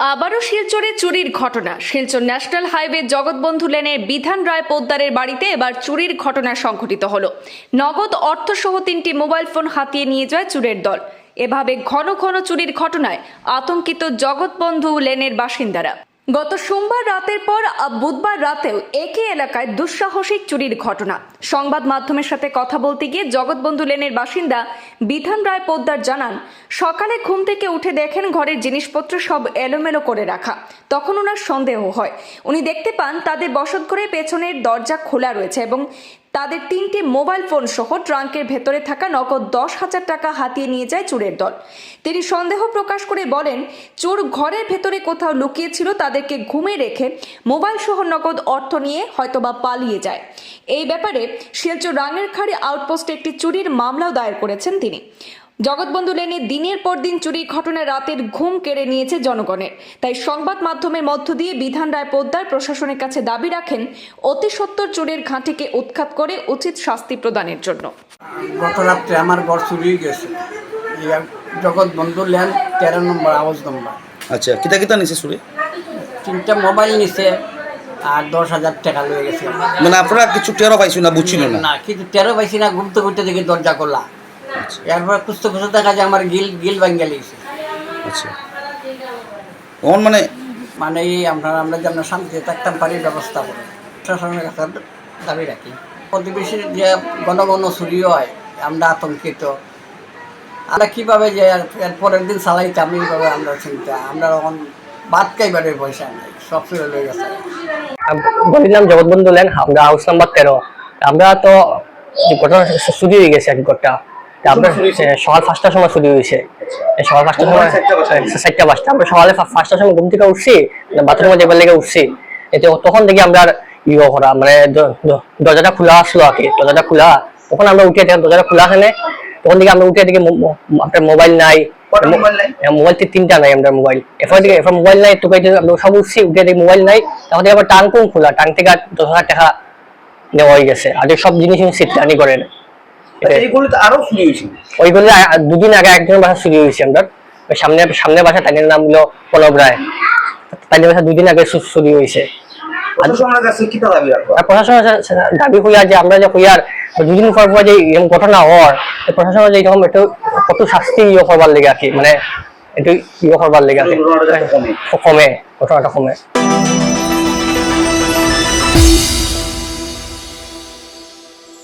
আবারও শিলচরে চুরির ঘটনা। শিলচর ন্যাশনাল হাইওয়ে জগৎবন্ধু লেনের বিধান রায় পোদ্দারের বাড়িতে এবার চুরির ঘটনা সংঘটিত হল। নগদ অর্থসহ তিনটি মোবাইল ফোন হাতিয়ে নিয়ে যায় চুরের দল। এভাবে ঘন ঘন চুরির ঘটনায় আতঙ্কিত জগৎবন্ধু লেনের বাসিন্দারা। গত সোমবার রাতের পর বুধবার রাতেও একই এলাকায় দুঃসাহসিক চুরির ঘটনা। সংবাদ মাধ্যমের সাথে কথা বলতে গিয়ে জগৎবন্ধু লেনের বাসিন্দা বিধান রায় পোদ্দার জানান, সকালে ঘুম থেকে উঠে দেখেন ঘরের জিনিসপত্র সব এলোমেলো করে রাখা। তখন ওনার সন্দেহ হয়। উনি দেখতে পান, তাদের বসত করে পেছনের দরজা খোলা রয়েছে এবং তাদের তিনটি মোবাইল ফোন সহ ট্রাঙ্কের ভেতরে থাকা নগদ দশ হাজার টাকা হাতিয়ে নিয়ে যায় চোরের দল। তিনি সন্দেহ প্রকাশ করে বলেন, চোর ঘরের ভেতরে কোথাও লুকিয়েছিল, তাদেরকে ঘুমে রেখে মোবাইল সহ নগদ অর্থ নিয়ে হয়তোবা পালিয়ে যায়। এই ব্যাপারে শিলচর রাঙের খাড়ি আউটপোস্টে একটি চুরির মামলাও দায়ের করেছেন তিনি। জগৎবন্ধু লেনে দিনের পর দিন চুরির ঘটনা রাতের ঘুম কেড়ে নিয়েছে জনগণের তাই সংবাদ মাধ্যমের মধ্য দিয়ে বিধান রায় পোদ্দার প্রশাসনের কাছে দাবি রাখেন অতি সত্বর চোরের ঘাঁটিকে উৎখাত করে উচিত শাস্তি প্রদানের জন্য। গত রাত্রে আমার ঘর চুরি গেছে। জগৎবন্ধু লেন তেরো নম্বর আওয়াজ নম্বর। আচ্ছা কিতা কিতা নিছে চুরি? তিনটা মোবাইল নিছে আর দশ হাজার টাকা লয়ে গেছে। মানে আপনারা কিছু টেরো পাইছো না বুঝছিল না? কিন্তু তেরো পাইছি না ঘুরতে ঘুরতে দেখি দরজা খোলা। আচ্ছা এরপর খুঁজতে খুঁজতে দেখা যায় আমার গিল গিল ভাঙ্গে লেগেছে আচ্ছা। মানে মানে এই আমরা আমরা যেন শান্তিতে থাকতাম পারি ব্যবস্থা করে। প্রশাসনের কাছে দাবি রাখি। প্রতিবেশীর যে ঘন ঘন চুরি হয় আমরা আতঙ্কিত। আমরা কীভাবে যে পরের দিন চালাইতাম এইভাবে আমরা চিন্তা। আমরা তখন বাদ খাইবারের পয়সা নাই সব চুরি লয়ে গেছে। নাম জগৎবন্ধু লেন আমরা হাউস নাম্বার তেরো। আমরা তো ঘটনা চুরি হয়ে গেছে এক ঘরটা আমরা সকাল পাঁচটার সময় চুরি হয়েছে। সকাল পাঁচটার সময় চারটা পাঁচটা আমরা সকালে পাঁচটার সময় ঘুম থেকে উঠছি বাথরুমে যাবার লেগে উঠছি। এতে তখন দেখি আমরা ইয়ে করা মানে দরজাটা খোলা আসলো কি দরজাটা খোলা। তখন আমরা উঠে দেখি দরজাটা খোলা আছে না, তখন আমরা উঠে দেখি আপনার মোবাইল নাই। মোবাইল তিনটা নাই আমরা মোবাইল। এরপর এরপর মোবাইল নাই তো আমরা সব উঠছি উঠে দেখি মোবাইল নাই। তখন দেখি আবার টাং কোন খোলা টাং থেকে আর দশ হাজার টাকা নেওয়া হয়ে গেছে। আর সব জিনিস সিটকানি করেন। এইগুলো তো আরও চুরি হয়েছে। ওইগুলো দুদিন আগে একজনের বাসা চুরি হয়েছে আমরা। সামনে সামনে বাসা তাদের নাম হলো প্রণব রায়। তাদের বাসা দুদিন আগে চুরি হয়েছে। প্রশাসনের দাবি হইয়া যে আমরা যে হইয়ার দুদিন পর পর যে এরকম ঘটনা হওয়ার প্রশাসনের যে এরকম একটু কত শাস্তি ইয়ে করবার লেগে আর কি মানে একটু ইয়ে করবার লেগে আর কি। কমে ঘটনাটা কমে।